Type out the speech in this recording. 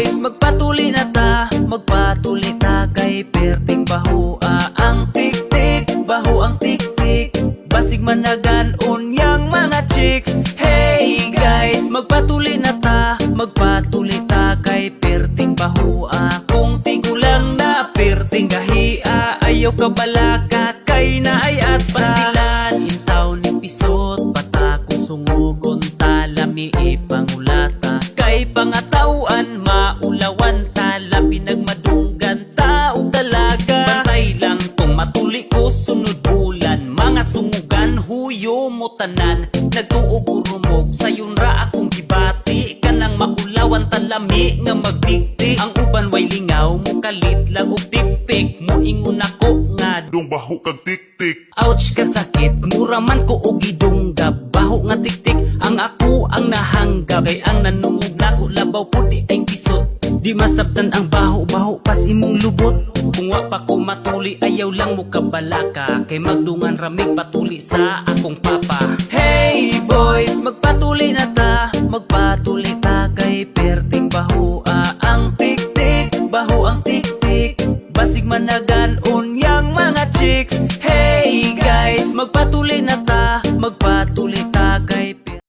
boys, magpatuli na ta Magpatuli ta kay perting bahua Ang tik-tik, baho ang tik-tik. Basig managan unyang mga chicks. Hey guys, magpatuli na ta Magpatuli ta kay perting bahua Kung tigulang na perting gahia Ayaw ka balaka kay na ay at Pastilan, intaw ni pisot Bata kung sungugon talami ipangulata huyo mo tanan Nagtuog urumog sayon ra akong gibati. Kanang maulawan talami nga magdikti Ang uban way lingaw mo kalit lang og pikpik. Mo ingon ako nga Dong baho kag tik-tik. Ouch kasakit, mura man ko og gidunggab Baho nga tiktik, ang ako ang nahanggab. Kay ang nanungog nako labaw po di ay pisot Di masabtan ang baho-baho pas imong lubot. Kung wa pa ko matuli ayaw lang mo kabalaka. Kay magdungan ramig patuli sa akong papa. Hey boys, magpatuli na ta. Magpatuli ta kay perting bahua Ang tik-tik, baho ang tik-tik. Basig managan unyang mga chicks. Hey guys, magpatuloy na